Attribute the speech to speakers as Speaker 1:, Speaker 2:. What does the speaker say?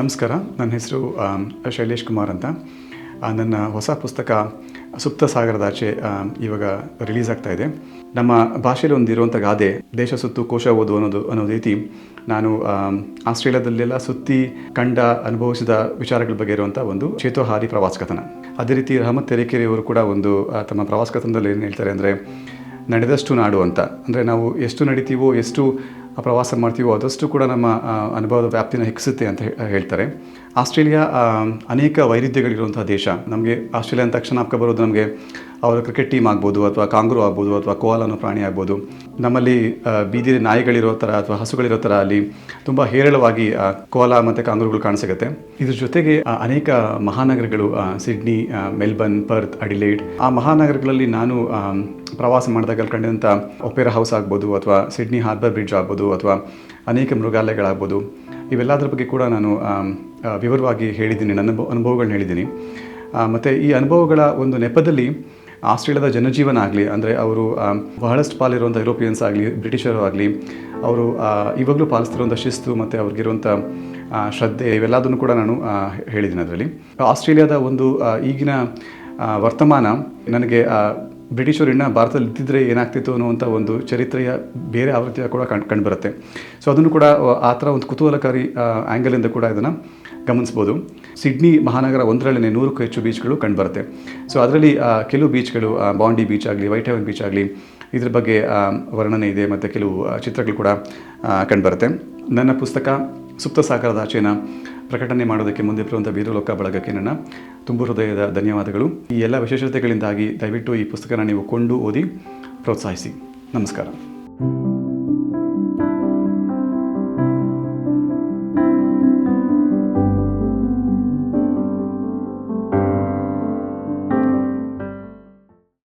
Speaker 1: ನಮಸ್ಕಾರ. ನನ್ನ ಹೆಸರು ಶೈಲೇಶ್ ಕುಮಾರ್ ಅಂತ. ನನ್ನ ಹೊಸ ಪುಸ್ತಕ ಸುಪ್ತ ಸಾಗರದಾಚೆ ಇವಾಗ ರಿಲೀಸ್ ಆಗ್ತಾ ಇದೆ. ನಮ್ಮ ಭಾಷೆಯಲ್ಲಿ ಒಂದಿರುವಂಥ ಗಾದೆ, ದೇಶ ಸುತ್ತು ಕೋಶ ಓದು ಅನ್ನೋದು, ಅನ್ನೋ ರೀತಿ ನಾನು ಆಸ್ಟ್ರೇಲಿಯಾದಲ್ಲೆಲ್ಲ ಸುತ್ತಿ ಕಂಡ, ಅನುಭವಿಸಿದ ವಿಚಾರಗಳ ಬಗ್ಗೆ ಇರುವಂಥ ಒಂದು ಚೇತೋಹಾರಿ ಪ್ರವಾಸ ಕಥನ. ಅದೇ ರೀತಿ ರಹಮತ್ ತೆರೆಕೆರೆಯವರು ಕೂಡ ಒಂದು ತಮ್ಮ ಪ್ರವಾಸ ಕಥನದಲ್ಲಿ ಏನು ಹೇಳ್ತಾರೆ ಅಂದರೆ, ನಡೆದಷ್ಟು ನಾಡು ಅಂತ. ಅಂದರೆ ನಾವು ಎಷ್ಟು ನಡಿತೀವೋ, ಎಷ್ಟು ಪ್ರವಾಸ ಮಾಡ್ತೀವೋ ಅದಷ್ಟು ಕೂಡ ನಮ್ಮ ಅನುಭವದ ವ್ಯಾಪ್ತಿನ ಹೆಚ್ಚಿಸುತ್ತೆ ಅಂತ ಹೇಳ್ತಾರೆ. ಆಸ್ಟ್ರೇಲಿಯಾ ಅನೇಕ ವೈರುಧ್ಯಗಳಿರುವಂಥ ದೇಶ. ನಮಗೆ ಆಸ್ಟ್ರೇಲಿಯಾ ಅಂದ ತಕ್ಷಣ ಬರೋದು ನಮಗೆ ಅವರ ಕ್ರಿಕೆಟ್ ಟೀಮ್ ಆಗ್ಬೋದು ಅಥವಾ ಕಾಂಗ್ರೂ ಆಗ್ಬೋದು ಅಥವಾ ಕೋಲ್ ಅನ್ನೋ ಪ್ರಾಣಿ ಆಗ್ಬೋದು. ನಮ್ಮಲ್ಲಿ ಬೀದಿ ನಾಯಿಗಳಿರೋ ಥರ ಅಥವಾ ಹಸುಗಳಿರೋ ಥರ ಅಲ್ಲಿ ತುಂಬ ಹೇರಳವಾಗಿ ಕೋಲ ಮತ್ತು ಕಾಂಗ್ರೂಗಳು ಕಾಣಿಸುತ್ತೆ ಇದ್ರ ಜೊತೆಗೆ ಅನೇಕ ಮಹಾನಗರಗಳು ಸಿಡ್ನಿ ಮೆಲ್ಬರ್ನ್, ಪರ್ತ್, ಅಡಿಲೇಡ್, ಆ ಮಹಾನಗರಗಳಲ್ಲಿ ನಾನು ಪ್ರವಾಸ ಮಾಡಿದಾಗ ಕಂಡಂಥ ಒಪೆರಾ ಹೌಸ್ ಆಗ್ಬೋದು ಅಥವಾ ಸಿಡ್ನಿ ಹಾರ್ಬರ್ ಬ್ರಿಡ್ಜ್ ಆಗ್ಬೋದು ಅಥವಾ ಅನೇಕ ಮೃಗಾಲಯಗಳಾಗ್ಬೋದು. ಇವೆಲ್ಲದರ ಬಗ್ಗೆ ಕೂಡ ನಾನು ವಿವರವಾಗಿ ಹೇಳಿದ್ದೀನಿ, ನನ್ನ ಅನುಭವ ಅನುಭವಗಳನ್ನ ಹೇಳಿದ್ದೀನಿ. ಮತ್ತು ಈ ಅನುಭವಗಳ ಒಂದು ನೆಪದಲ್ಲಿ ಆಸ್ಟ್ರೇಲಿಯಾದ ಜನಜೀವನ ಆಗಲಿ, ಅಂದರೆ ಅವರು ಬಹಳಷ್ಟು ಪಾಲಿರುವಂಥ ಯುರೋಪಿಯನ್ಸ್ ಆಗಲಿ, ಬ್ರಿಟಿಷರು ಆಗಲಿ, ಅವರು ಇವಾಗಲೂ ಪಾಲಿಸ್ತಿರುವಂಥ ಶಿಸ್ತು ಮತ್ತು ಅವ್ರಿಗಿರುವಂಥ ಶ್ರದ್ಧೆ ಇವೆಲ್ಲದನ್ನು ಕೂಡ ನಾನು ಹೇಳಿದ್ದೀನಿ ಅದರಲ್ಲಿ. ಆಸ್ಟ್ರೇಲಿಯಾದ ಒಂದು ಈಗಿನ ವರ್ತಮಾನ ನನಗೆ ಬ್ರಿಟಿಷರು ಇನ್ನ ಭಾರತದಲ್ಲಿ ಇದ್ದಿದ್ದರೆ ಏನಾಗ್ತಿತ್ತು ಅನ್ನುವಂಥ ಒಂದು ಚರಿತ್ರೆಯ ಬೇರೆ ಆವೃತ್ತಿಯ ಕೂಡ ಕಂಡು, ಕಂಡುಬರುತ್ತೆ. ಸೊ ಅದನ್ನು ಕೂಡ, ಆ ಥರ ಒಂದು ಕುತೂಹಲಕಾರಿ ಆ್ಯಂಗಲಿಂದ ಕೂಡ ಇದನ್ನು ಗಮನಿಸ್ಬೋದು ಸಿಡ್ನಿ ಮಹಾನಗರ ಒಂದರಲ್ಲೇ ನೂರಕ್ಕೂ ಹೆಚ್ಚು ಬೀಚ್ಗಳು ಕಂಡುಬರುತ್ತೆ. ಸೊ ಅದರಲ್ಲಿ ಕೆಲವು ಬೀಚ್ಗಳು ಬಾಂಡಿ ಬೀಚ್ ಆಗಲಿ, ವೈಟ್ ಹೆವನ್ ಬೀಚ್ ಆಗಲಿ, ಇದ್ರ ಬಗ್ಗೆ ವರ್ಣನೆ ಇದೆ ಮತ್ತು ಕೆಲವು ಚಿತ್ರಗಳು ಕೂಡ ಕಂಡುಬರುತ್ತೆ. ನನ್ನ ಪುಸ್ತಕ ಸುಪ್ತ ಸಾಗರದ ಆಚೆನ ಪ್ರಕಟಣೆ ಮಾಡೋದಕ್ಕೆ ಮುಂದೆ ಬರುವಂಥ ವೀರಲೋಕ ಬಳಗಕ್ಕೆ ನನ್ನ ತುಂಬು ಹೃದಯದ ಧನ್ಯವಾದಗಳು. ಈ ಎಲ್ಲ ವಿಶೇಷತೆಗಳಿಂದಾಗಿ ದಯವಿಟ್ಟು ಈ ಪುಸ್ತಕನ ನೀವು ಕೊಂಡು ಓದಿ ಪ್ರೋತ್ಸಾಹಿಸಿ. ನಮಸ್ಕಾರ.